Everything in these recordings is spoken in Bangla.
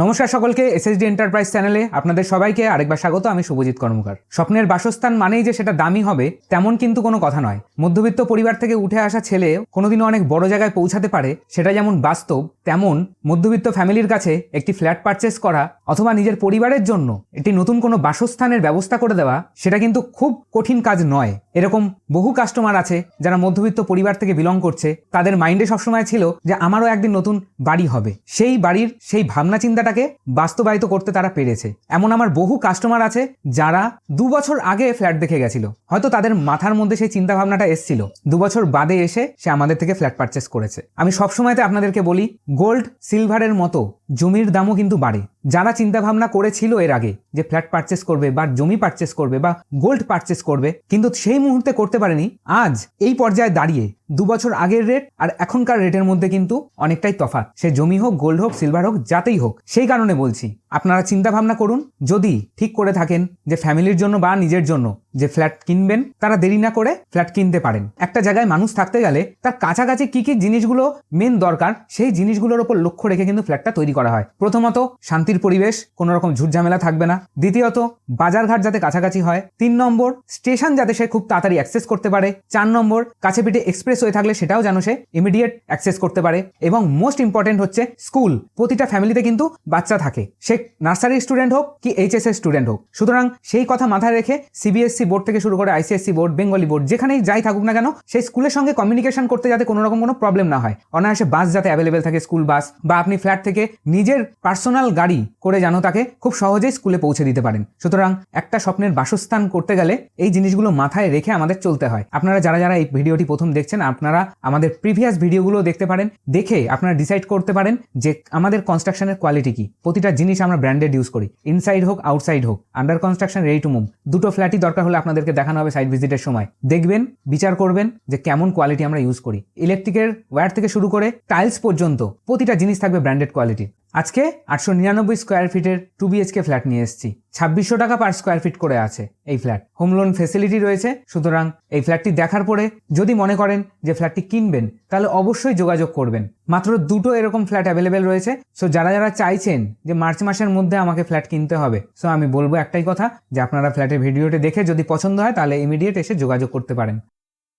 নমস্কার সকলকে এসএসডি এন্টারপ্রাইজ চ্যানেলে আপনাদের সবাইকে আরেকবার স্বাগত, আমি শুভজিৎ কর্মকার। স্বপ্নের বাসস্থান মানেই যে সেটা দামি হবে, তেমন কিন্তু কোনো কথা নয়। মধ্যবিত্ত পরিবার থেকে উঠে আসা ছেলে কোনোদিনও অনেক বড় জায়গায় পৌঁছাতে পারে, সেটা যেমন বাস্তব, তেমন মধ্যবিত্ত ফ্যামিলির কাছে একটি ফ্ল্যাট পারচেস করা অথবা নিজের পরিবারের জন্য একটি নতুন কোনো বাসস্থানের ব্যবস্থা করে দেওয়া, সেটা কিন্তু খুব কঠিন কাজ নয়। এরকম বহু কাস্টমার আছে যারা মধ্যবিত্ত পরিবার থেকে বিলং করছে, তাদের মাইন্ডে সবসময় ছিল যে আমারও একদিন নতুন বাড়ি হবে। সেই বাড়ির সেই ভাবনা চিন্তাটাকে বাস্তবায়িত করতে তারা পেরেছে। এমন আমার বহু কাস্টমার আছে যারা দু বছর আগে ফ্ল্যাট দেখে গেছিল। হয়তো তাদের মাথার মধ্যে সেই চিন্তা ভাবনাটা এসছিল। দু বছর বাদে এসে সে আমাদের থেকে ফ্ল্যাট পারচেস করেছে। আমি সবসময়তে আপনাদেরকে বলি গোল্ড সিলভারের মতো জমির দামও কিন্তু বাড়ে। যারা চিন্তা ভাবনা করেছিল এর আগে যে ফ্ল্যাট পারচেস করবে বা জমি পারচেস করবে বা গোল্ড পারচেস করবে, কিন্তু সেই মুহূর্তে করতে পারেনি, আজ এই পর্যায়ে দাঁড়িয়ে দু বছর আগের রেট আর এখনকার রেটের মধ্যে কিন্তু অনেকটাই তফাৎ। সে জমি হোক গোল্ড হোক সিলভার হোক, যাতেই হোক। সেই কারণে বলছি, আপনারা চিন্তা ভাবনা করুন। যদি ঠিক করে থাকেন যে ফ্যামিলির জন্য বা নিজের জন্য যে ফ্ল্যাট কিনবেন, তারা দেরি না করে ফ্ল্যাট কিনতে পারেন। একটা জায়গায় মানুষ থাকতে গেলে তার কাছাকাছি কি কি জিনিসগুলো মেন দরকার, সেই জিনিসগুলোর উপর লক্ষ্য রেখে কিন্তু ফ্ল্যাটটা তৈরি করা হয়। প্রথমত, শান্তির পরিবেশ কোনো রকম ঝুটঝামেলা থাকবে না। দ্বিতীয়ত, বাজারঘাট যাতে কাছাকাছি হয়। তিন নম্বর, স্টেশন যাতে সে খুব তাড়াতাড়ি অ্যাক্সেস করতে পারে। চার নম্বর কাছে পিঠে এক্সপ্রেস হয়ে থাকলে সেটাও যেন সে ইমিডিয়েট অ্যাক্সেস করতে পারে। এবং মোস্ট ইম্পর্টেন্ট হচ্ছে স্কুল প্রতিটা ফ্যামিলিতে কিন্তু বাচ্চা থাকে। সে নার্সারি স্টুডেন্ট হোক কি এইচএস এর স্টুডেন্ট হোক। সুতরাং সেই কথা মাথায় রেখে সিবিএসসি বোর্ড থেকে শুরু করে আইসিএসসি বোর্ড বেঙ্গলি বোর্ড যেখানেই যাই থাকুক না কেন, সেই স্কুলের সঙ্গে কমিউনিকেশন করতে যাতে কোনো রকম কোনো প্রবলেম না হয়। অনায়াসে বাস যাতে অ্যাভেলেবেল থাকে স্কুল বাস বা আপনি ফ্ল্যাট থেকে নিজের পার্সোনাল গাড়ি করে যেন তাকে খুব সহজেই স্কুলে পৌঁছে দিতে পারেন। সুতরাং একটা স্বপ্নের বাসস্থান করতে গেলে এই জিনিসগুলো মাথায় রেখে আমাদের চলতে হয়। আপনারা যারা যারা এই ভিডিওটি প্রথম দেখছেন, আপনারা আমাদের প্রিভিয়াস ভিডিওগুলো দেখতে পারেন। দেখে আপনারা ডিসাইড করতে পারেন যে আমাদের কনস্ট্রাকশনের কোয়ালিটি কি। প্রতিটা জিনিস আমরা ব্র্যান্ডেড ইউজ করি। ইনসাইড হোক, আউটসাইড হোক, under construction ready to move. দুটো ফ্ল্যাটই দরকার হলে আপনাদেরকে দেখানো হবে সাইট ভিজিটের সময়। দেখবেন, বিচার করবেন যে কেমন কোয়ালিটি আমরা ইউজ করি। ইলেকট্রিকের ওয়্যার থেকে শুরু করে টাইলস পর্যন্ত প্রতিটা জিনিস থাকবে ব্র্যান্ডেড কোয়ালিটি আজকে আটশো নিরানব্বই স্কোয়ার ফিটের টু বিএচকে ফ্ল্যাট নিয়ে এসেছি। ছাব্বিশশো টাকা পার স্কোয়ার ফিট করে আছে এই ফ্ল্যাট হোম লোন ফেসিলিটি রয়েছে, সুতরাং এই ফ্ল্যাটটি দেখার পরে যদি মনে করেন যে ফ্ল্যাটটি কিনবেন, তাহলে অবশ্যই যোগাযোগ করবেন। মাত্র দুটো এরকম ফ্ল্যাট অ্যাভেলেবেল রয়েছে সো যারা যারা চাইছেন যে মার্চ মাসের মধ্যে আমাকে ফ্ল্যাট কিনতে হবে সো আমি বলব একটাই কথা, যে আপনারা ফ্ল্যাটের ভিডিওটি দেখে যদি পছন্দ হয়, তাহলে ইমিডিয়েট এসে যোগাযোগ করতে পারেন।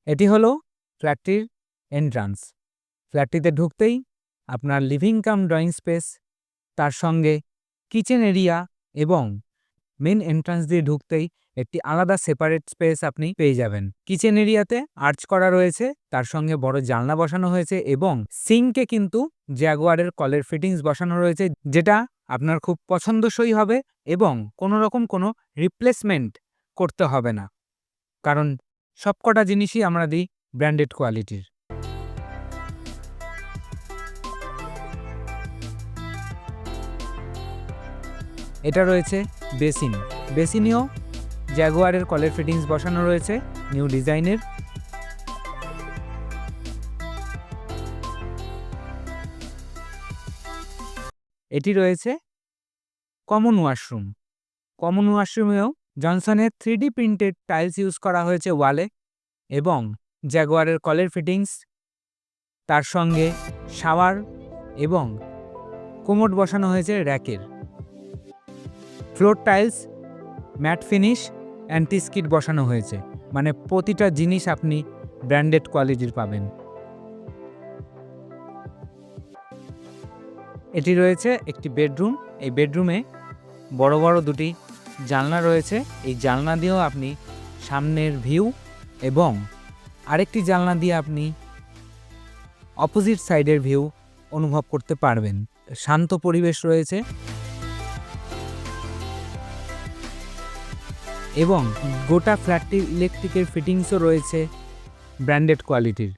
এটি হলো ফ্ল্যাটটির এন্ট্রান্স ফ্ল্যাটটিতে ঢুকতেই আপনার লিভিং কাম ড্রয়িং স্পেস তার সঙ্গে কিচেন এরিয়া এবং মেন এন্ট্রান্স দিয়ে ঢুকতেই একটি আলাদা সেপারেট স্পেস আপনি পেয়ে যাবেন। কিচেন এরিয়াতে আর্চ করা রয়েছে, তার সঙ্গে বড় জানলা বসানো হয়েছে এবং সিঙ্কে কিন্তু জ্যাগুয়ারের কলের ফিটিংস বসানো রয়েছে, যেটা আপনার খুব পছন্দসই হবে এবং কোনো রকম কোনো রিপ্লেসমেন্ট করতে হবে না। কারণ সবকটা জিনিসই আমরা দিই ব্র্যান্ডেড কোয়ালিটির এটা রয়েছে বেসিন। বেসিনেও জ্যাগুয়ারের কলের ফিটিংস বসানো রয়েছে, নিউ ডিজাইনের। এটি রয়েছে কমন ওয়াশরুম। কমন ওয়াশরুমেও জনসনের থ্রি প্রিন্টেড টাইলস ইউজ করা হয়েছে ওয়ালে এবং জ্যাগুয়ারের কলের ফিটিংস, তার সঙ্গে শাওয়ার এবং কোমোড বসানো হয়েছে র্যাকের। Floor tiles, matte finish, anti skid বসানো হয়েছে। মানে প্রতিটা জিনিস আপনি ব্র্যান্ডেড কোয়ালিটির পাবেন। এটি রয়েছে একটি বেডরুম। এই বেডরুমে বড় বড় দুটি জানলা রয়েছে। এই জানলা দিয়েও আপনি সামনের ভিউ এবং আরেকটি জানলা দিয়ে আপনি অপোজিট সাইডের ভিউ অনুভব করতে পারবেন। শান্ত পরিবেশ রয়েছে। এবং গোটা ফ্ল্যাটটির ইলেকট্রিকের ফিটিংসও রয়েছে ব্র্যান্ডেড কোয়ালিটির।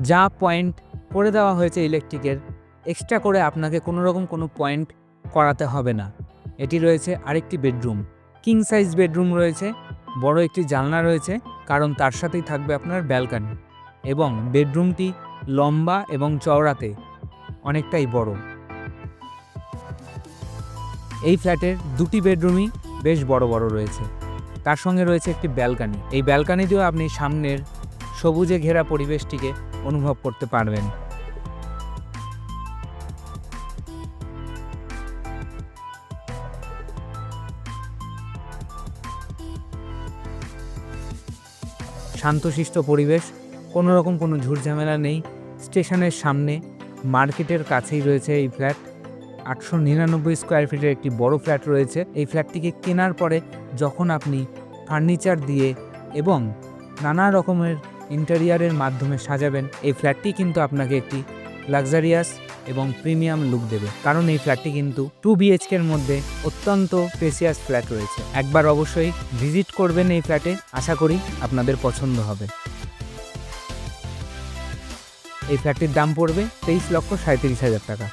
যা পয়েন্ট করে দেওয়া হয়েছে ইলেকট্রিকের, এক্সট্রা করে আপনাকে কোনো রকম কোনো পয়েন্ট করাতে হবে না। এটি রয়েছে আরেকটি বেডরুম। কিং সাইজ বেডরুম রয়েছে, বড় একটি জানলা রয়েছে, কারণ তার সাথেই থাকবে আপনার ব্যালকানি। এবং বেডরুমটি লম্বা এবং চওড়াতে অনেকটাই বড়। এই ফ্ল্যাটের দুটি বেডরুমই বেশ বড় বড় রয়েছে। তার সঙ্গে রয়েছে একটি ব্যালকানি। এই ব্যালকানি দিয়েও আপনি সামনের সবুজে ঘেরা পরিবেশটিকে অনুভব করতে পারবেন। শান্তশিষ্ট পরিবেশ কোনো রকম কোনো ঝুট ঝামেলা নেই। স্টেশনের সামনে, মার্কেটের কাছেই রয়েছে এই ফ্ল্যাট। আটশো নিরানব্বই স্কোয়ার ফিটের একটি বড় ফ্ল্যাট রয়েছে। এই ফ্ল্যাটটিকে কেনার পরে যখন আপনি ফার্নিচার দিয়ে এবং নানা রকমের ইন্টেরিয়ারের মাধ্যমে সাজাবেন, এই ফ্ল্যাটটি কিন্তু আপনাকে একটি লাক্সারিয়াস এবং প্রিমিয়াম লুক দেবে। কারণ এই ফ্ল্যাটটি কিন্তু টু বিএইচকের মধ্যে অত্যন্ত স্পেসিয়াস ফ্ল্যাট রয়েছে। একবার অবশ্যই ভিজিট করবেন এই ফ্ল্যাটে আশা করি আপনাদের পছন্দ হবে। এই ফ্ল্যাটটির দাম পড়বে তেইশ লক্ষ সাঁত্রিশ হাজার টাকা।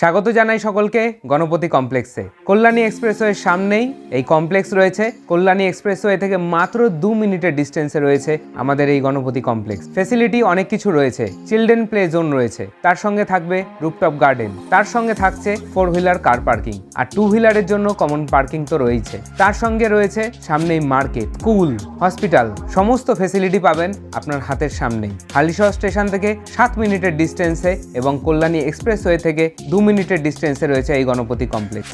স্বাগত জানাই সকলকে গণপতি কমপ্লেক্সে। কল্যাণী এক্সপ্রেসওয়ের সামনেই এই কমপ্লেক্স রয়েছে। কল্যাণী এক্সপ্রেসওয়ে থেকে মাত্র দু মিনিটের ডিস্টেন্সে রয়েছে আমাদের এই গণপতি কমপ্লেক্স। ফেসিলিটি অনেক কিছু রয়েছে। চিলড্রেন প্লে জোন রয়েছে। তার সঙ্গে থাকবে রুপটপ গার্ডেন। তার সঙ্গে থাকছে ফোর হুইলার কার পার্কিং। আর টু হুইলারের জন্য কমন পার্কিং তো রয়েছে তার সঙ্গে রয়েছে সামনেই মার্কেট, স্কুল, হসপিটাল। সমস্ত ফেসিলিটি পাবেন আপনার হাতের সামনেই। হালিশহর স্টেশন থেকে সাত মিনিটের ডিস্টেন্সে এবং কল্যাণী এক্সপ্রেসওয়ে থেকে দু মিনিটের ডিস্টেন্সে রয়েছে এই গণপতি কমপ্লেক্স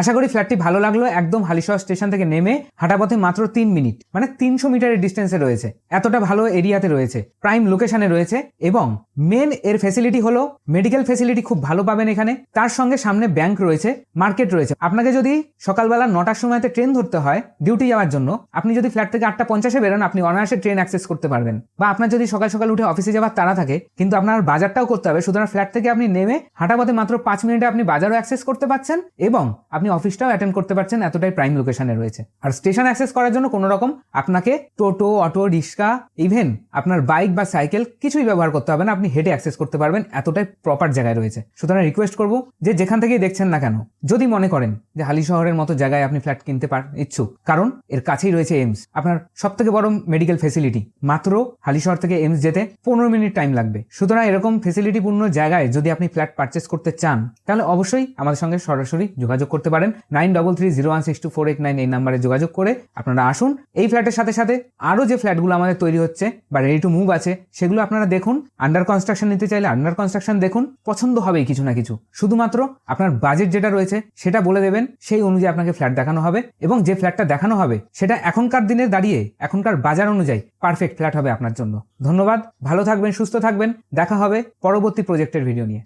আশা করি ফ্ল্যাটটি ভালো লাগল, একদম হালিশহর স্টেশন থেকে নেমে হাঁটাপথে মাত্র তিন মিনিট মানে তিনশো মিটারের ডিস্টেন্সে রয়েছে, এতটা ভালো এরিয়াতে রয়েছে প্রাইম লোকেশনে রয়েছে এবং মেন এর ফেসিলিটি হলো মেডিকেল ফেসিলিটি খুব ভালো পাবেন এখানে, তার সঙ্গে সামনে ব্যাংক রয়েছে মার্কেট রয়েছে। আপনাকে যদি সকালবেলা নটার সময়তে ট্রেন ধরতে হয় ডিউটি যাওয়ার জন্য, আপনি যদি ফ্ল্যাট থেকে আটটা পঞ্চাশে বেরোন, আপনি অনায়াসে ট্রেন অ্যাক্সেস করতে পারবেন। বা আপনার যদি সকাল সকাল উঠে অফিসে যাওয়ার তাড়া থাকে, কিন্তু আপনার বাজারটাও করতে হবে, সুতরাং ফ্ল্যাট থেকে আপনি নেমে হাঁটাপথে মাত্র পাঁচ মিনিটে আপনি বাজারও অ্যাক্সেস করতে পারছেন এবং আপনি অফিসটাও অ্যাটেন্ড করতে পারছেন, এতটাই প্রাইম লোকেশনে রয়েছে। আর স্টেশন অ্যাক্সেস করার জন্য কোনো রকম আপনাকে টোটো, অটো, রিক্সা ইভেন আপনার বাইক বা সাইকেল কিছুই ব্যবহার করতে হবে না, আপনি হেঁটে অ্যাক্সেস করতে পারবেন, এতটাই প্রপার জায়গায় রয়েছে। সুতরাং রিকোয়েস্ট করব যে যেখান থেকেই দেখছেন না কেন, যদি মনে করেন যে হালি শহরের মতো জায়গায় আপনি ফ্ল্যাট কিনতে পার ইচ্ছুক, কারণ এর কাছেই রয়েছে এমস আপনার সব থেকে বড় মেডিকেল ফেসিলিটি মাত্র হালি শহর থেকে এমস যেতে পনেরো মিনিট টাইম লাগবে। সুতরাং এরকম ফেসিলিটিপূর্ণ জায়গায় যদি আপনি ফ্ল্যাট পারচেস করতে চান, তাহলে অবশ্যই আমাদের সঙ্গে সরাসরি যোগাযোগ করতে পারেন nine double three zero one six two four eight nine এই নাম্বারে যোগাযোগ করে আপনারা আসুন। এই ফ্ল্যাটের সাথে সাথে আরও যে ফ্ল্যাটগুলো আমাদের তৈরি হচ্ছে বা রেডি টু মুভ আছে, সেগুলো আপনারা দেখুন। আন্ডার কনস্ট্রাকশন নিতে চাইলে আন্ডার কনস্ট্রাকশন দেখুন, পছন্দ হবেই কিছু না কিছু। শুধুমাত্র আপনার বাজেট যেটা রয়েছে, সেটা বলে দেবেন, সেই অনুযায়ী আপনাকে ফ্ল্যাট দেখানো হবে এবং যে ফ্ল্যাটটা দেখানো হবে, সেটা এখনকার দিনে দাঁড়িয়ে, এখনকার বাজার অনুযায়ী পারফেক্ট ফ্ল্যাট হবে আপনার জন্য। ধন্যবাদ, ভালো থাকবেন, সুস্থ থাকবেন, দেখা হবে পরবর্তী প্রজেক্টের ভিডিও নিয়ে।